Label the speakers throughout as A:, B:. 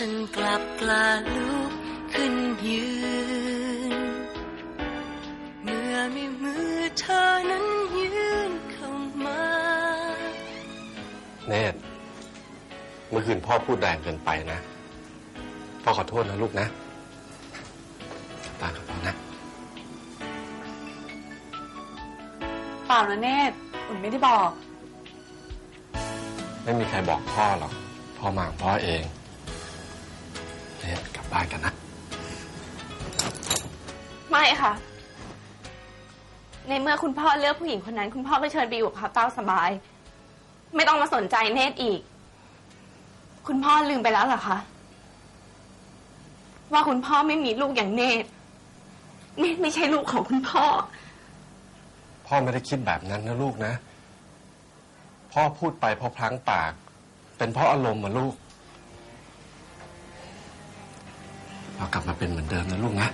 A: ฉันกลับกล้าลุกขึ้นยืน เมื่อมีมือเธอนั้นยืนเข้ามา
B: เนตรเมื่อคืนพ่อพูดแรงเกินไปนะ พ่อขอโทษนะลูกนะตากับพ่อนะ
C: เปล่านะเนตรอุ่นไม่ได้บอก
B: ไม่มีใครบอกพ่อหรอก พ่อมาของพ่อเองเนตรกลั บบ้านกันนะ
C: ไม่ค่ะ ในเมื่อคุณพ่อเลือกผู้หญิงคนนั้น คุณพ่อก็เชิญไปอยู่กับเขาเต้าสบาย ไม่ต้องมาสนใจเนตรอีก คุณพ่อลืมไปแล้วเหรอคะ ว่าคุณพ่อไม่มีลูกอย่างเนตรเนตรไม่ใช่ลูกของคุณพ่อ
B: พ่อไม่ได้คิดแบบนั้นนะลูกนะ พ่อพูดไปเพราะพลั้งปาก เป็นเพราะอารมณ์มาลูก เรากลับมาเป็นเหมือนเดิมนะลูกนะ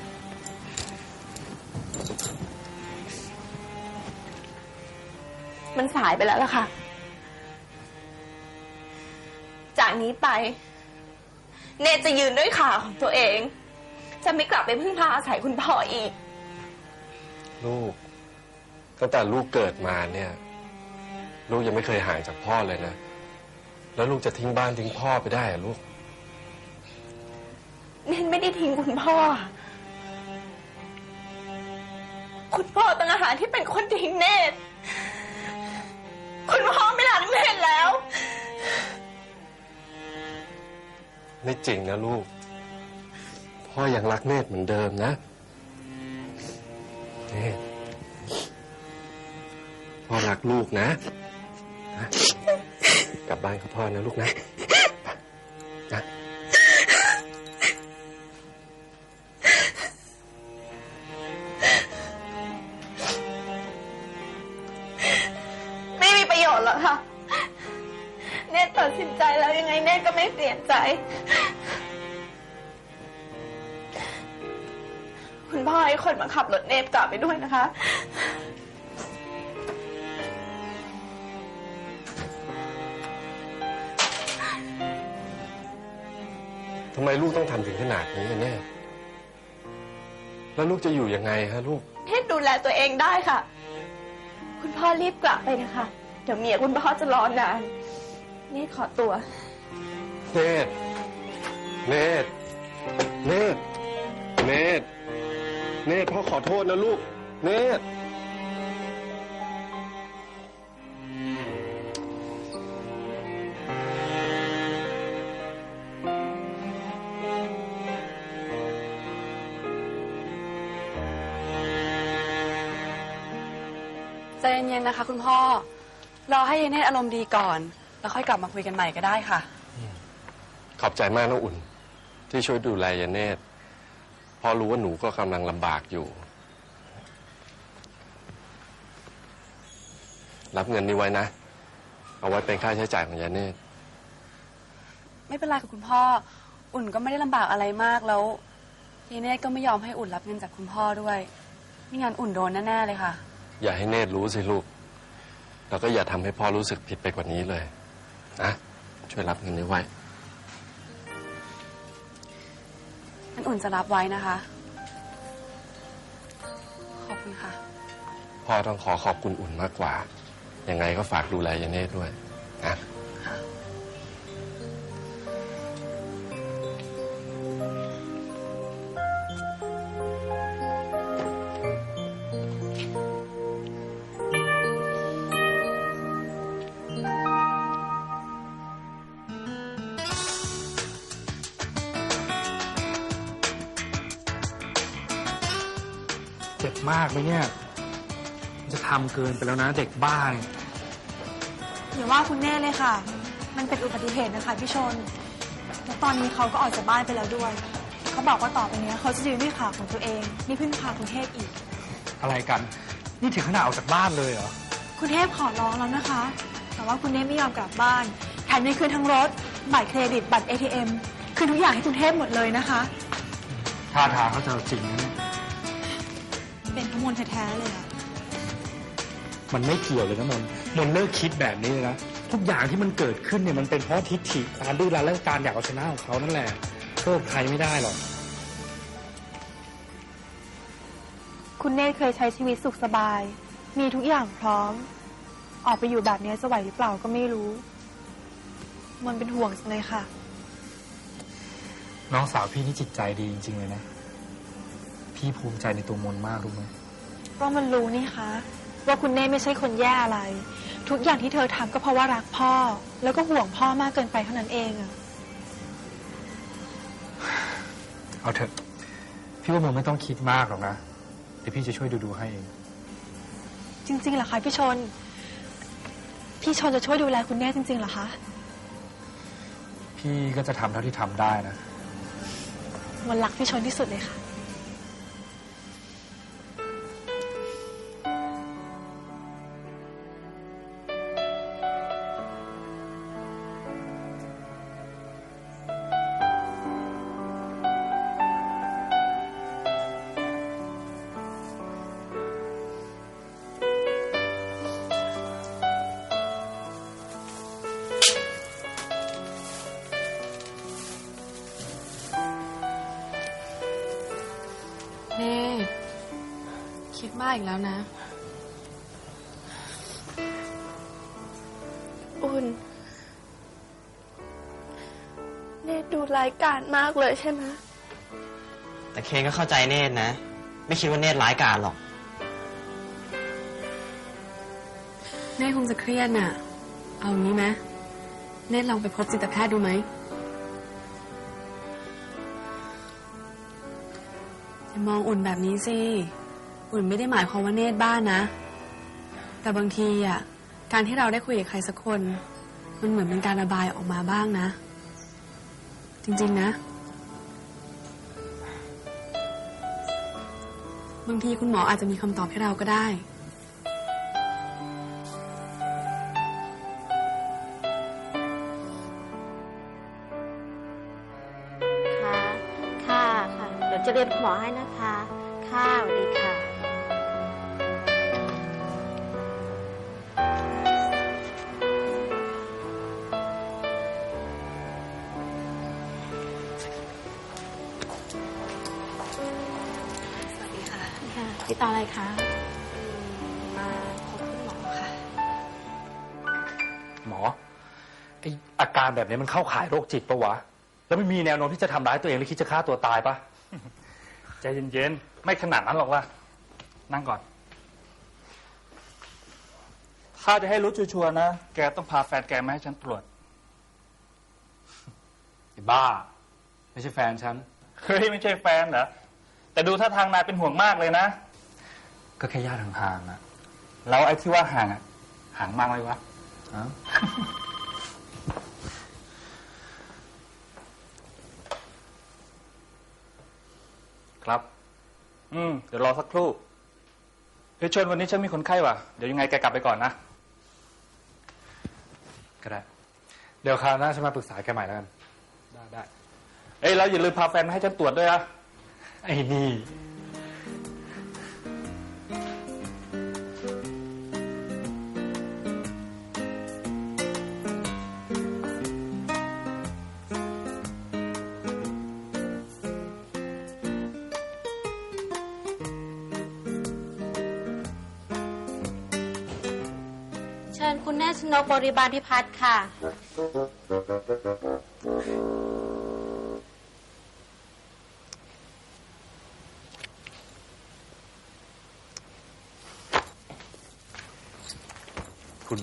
C: มันสายไปแล้วล่ะค่ะ จากนี้ไป เนตรจะยืนด้วยขาของตัวเอง จะไม่กลับไปพึ่งพาอาศัยคุณพ่ออีก
B: ลูก ตั้งแต่ลูกเกิดมาเนี่ย ลูกยังไม่เคยห่างจากพ่อเลยนะ แล้วลูกจะทิ้งบ้านทิ้งพ่อไปได้เหรอลูก
C: เนนไม่ได้ทิ้งคุณพ่อ คุณพ่อต่างหากที่เป็นคนทิ้งเนตคุณพ่อไม่รักเนตแล้ว
B: ไม่จริงนะลูก พ่อยังรักเนตรเหมือนเดิมนะ เนตรพ่อรักลูกนะนะ กลับบ้านกับพ่อนะลูกนะ
C: ให้คนมาขับรถเนตรกลับไปด้วยนะคะ
B: ทำไมลูกต้องทำถึงขนาดนี้กันแน่ แล้วลูกจะอยู่ยังไงฮะลูก
C: เทศดูแลตัวเองได้ค่ะ คุณพ่อรีบกลับไปนะคะ เดี๋ยวเมียคุณพ่อจะรอนานนี่ขอตัว
B: เนตรเนตรเนตรเนตร เนตรพ่อขอโทษนะลูก เนตร
D: ใจเย็นๆนะคะ คุณพ่อ รอให้ยายเนตรอารมณ์ดีก่อน แล้วค่อยกลับมาคุยกันใหม่ก็ได้ค่ะ
B: ขอบใจมากนะอุ่น ที่ช่วยดูแลยาเนตร พอรู้ว่าหนูก็กำลังลำบากอยู่ รับเงินนี้ไว้นะ เอาไว้เป็นค่าใช้จ่ายของยาเนตร
D: ไม่เป็นไรค่ะคุณพ่อ อุ่นก็ไม่ได้ลำบากอะไรมากแล้วยายเนตรก็ไม่ยอมให้อุ่นรับเงินจากคุณพ่อด้วยไม่งั้นอุ่นโดนแน่ๆเลยค่ะ
B: อย่าให้เนตรรู้สิลูก แล้วก็อย่าทำให้พ่อรู้สึกผิดไปกว่านี้เลยนะช่วยรับเงินนี้ไว้
D: คุณจะรับไว้นะคะ ขอบคุณค่ะ
B: พ่อต้องขอขอบคุณอุ่นมากกว่า ยังไงก็ฝากดูแลยาเนตด้วยนะ
E: เจ็บมากไหมเนี่ย จะทำเกินไปแล้วนะเด็กบ้าเนี่ย
F: อย่าว่าคุณแน่เลยค่ะ มันเป็นอุบัติเหตุนะคะพี่ชน แล้วตอนนี้เขาก็ออกจากบ้านไปแล้วด้วย เขาบอกว่าต่อไปเนี้ยเขาจะยืนด้วยขาของตัวเองไม่พึ่งพาคุณเทพอีก
E: อะไรกัน นี่ถึงขนาดออกจากบ้านเลยเหรอ
F: คุณเทพขอร้องแล้วนะคะ แต่ว่าคุณเทพไม่ยอมกลับบ้าน แถมยังคืนทั้งรถ บัตรเครดิต บัตร ATM คืนทุกอย่างให้คุณเทพหมดเลยนะคะ
E: ท่าทางเขาจะเอาจริงนะเนี่ย
F: เป็ นขโมยแท้ๆเลยอะ
E: มันไม่เกี่ยวเลยนะมนมนเลิกคิดแบบนี้เลยนะทุกอย่างที่มันเกิดขึ้นเนี่ยมันเป็นเพราะทิฏฐิการดื้อรั้นและการอยากเอาชนะของเขานั่นแหละโทษใครไม่ได้หรอก
F: คุณเนธเคยใช้ชีวิตสุขสบาย มีทุกอย่างพร้อม ออกไปอยู่แบบนี้จะไหวหรือเปล่าก็ไม่รู้ มันเป็นห่วงจังเลยค่ะ
E: น้องสาวพี่นี่จิตใจดีจริงๆเลยนะ พี่ภูมิใจในตัวมนมากรู้ไหม
F: ก็มันรู้นี่คะ ว่าคุณเน่ไม่ใช่คนแย่อะไร ทุกอย่างที่เธอทำก็เพราะว่ารักพ่อ แล้วก็ห่วงพ่อมากเกินไปเท่านั้นเองอะ
E: เอาเถอะ พี่ว่ามึงไม่ต้องคิดมากหรอกนะ เดี๋ยวพี่จะช่วยดูๆให้เอง
F: จริงๆเหรอคะพี่ชน พี่ชนจะช่วยดูแลคุณเน่จริงๆเหรอคะ
E: พี่ก็จะทำเท่าที่ทำได้นะ
F: มันรักพี่ชนที่สุดเลยค่ะ
D: อีกแล้วนะ
G: อุ่น เนตดูรายการมากเลยใช่ไหม
H: แต่เคนก็เข้าใจเนตรนะ ไม่คิดว่าเนตรร้ายกาจหรอก
D: เน่คงจะเครียดน่ะ เอางี้ไหมเน่ลองไปพบจิตแพทย์ดูไหมอย่ามองอุ่นแบบนี้สิ อุ่นไม่ได้หมายความว่าเนตรบ้านะ แต่บางทีอะการที่เราได้คุยกับใครสักคน มันเหมือนเป็นการระบายออกมาบ้างนะ จริงๆนะ บางทีคุณหมออาจจะมีคำตอบให้เราก็ได้
I: ค่ะ ค่ะ ค่ะ เดี๋ยวจะเรียนคุณหมอให้นะคะ ค่ะสวัสดี ค่ะ
C: ค่ะพี่ต่ออะไรคะ
I: มาพบคุณหมอค่ะ
E: หมอไออาการแบบนี้มันเข้าข่ายโรคจิตปะวะ แล้วไม่มีแนวโน้มที่จะทำร้ายตัวเองหรือคิดจะฆ่าตัวตายปะ
J: ใจเย็นๆ ไม่ขนาดนั้นหรอกว่า นั่งก่อน ถ้าจะให้รู้ชัวร์ๆนะ แกต้องพาแฟนแกมาให้ฉันตรวจ
E: ไอ้บ้า ไม่ใช่แฟนฉัน
J: เฮ้ย ไม่ใช่แฟนเหรอ แต่ดูท่าทางนายเป็นห่วงมากเลยนะ
E: ก็แค่ญาติห่างๆนะ
J: แล้วไอ้ที่ว่าห่างอะห่างมากไหมวะ
E: อ้าว
J: ครับ อืม เดี๋ยวรอสักครู่เฮ้ยชวนวันนี้ฉันมีคนไข้ว่ะ เดี๋ยวยังไงแกกลับไปก่อนนะ
E: ก็ได้ เดี๋ยวคราวหน้าฉันมาปรึกษาแกใหม่แล้วกัน
J: ได้ได้เอ้ยแล้วอย่าลืมพาแฟนมาให้ฉันตรวจด้วยนะ
E: ไอ้นี่
I: ญคุณแน่ชนกบริบาลพิพัฒน์ค่ะ
E: คุณ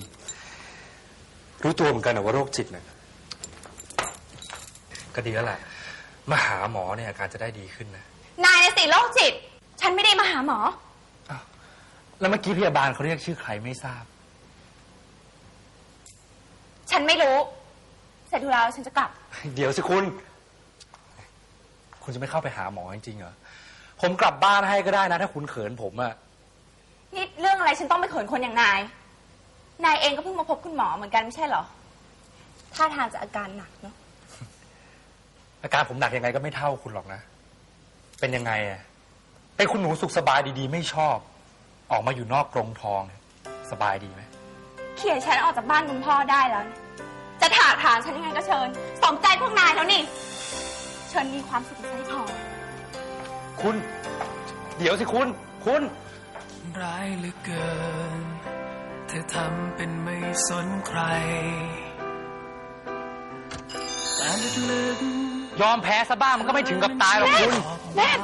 E: รู้ตัวเหมือนกันนะว่าโรคจิตเนี่ยก็ดีแล้วแหละมาหาหมอเนี่ยอาการจะได้ดีขึ้นนะ
C: นายน่ะสิโรคจิต ฉันไม่ได้มาหาหมอ
E: แล้วเมื่อกี้พยาบาลเขาเรียกชื่อใครไม่ทราบ
C: ฉั นไม่รู้ เสร็จธุระแล้วฉันจะกลับ
E: เดี๋ยวสิคุณ คุณจะไม่เข้าไปหาหมอจริงๆเหรอ ผมกลับบ้านให้ก็ได้นะ ถ้าคุณเขินผมอะ
C: นี่เรื่องอะไรฉันต้องไปเขินคนอย่างนาย นายเองก็เพิ่งมาพบคุณหมอเหมือนกันไม่ใช่เหรอ ท่าทางจะอาการหนักเนาะ
E: อาการผมหนักยังไงก็ไม่เท่าคุณหรอกนะ เป็นยังไงอะเป็นคุณหนูสุขสบายดีๆ ไม่ชอบ ออกมาอยู่นอกกรงทองเนี่ยสบายดีไหม
C: เขี่ยฉันออกจากบ้านคุณพ่อได้แล้วจะ ถากถางฉันยังไงก็เชิญ สมใจพวกนายแล้วนี่ เชิญมีความสุขไซพอ
E: คุณ เดี๋ยวสิคุณ คุณ
K: ร้ายเหลือเกิน เธอทำเป็นไม่สนใคร แต่ลึก
E: ยอมแพ้ซะบ้างมันก็ไม่ถึงกับตายหรอกคุณ
K: ๆ
C: เนต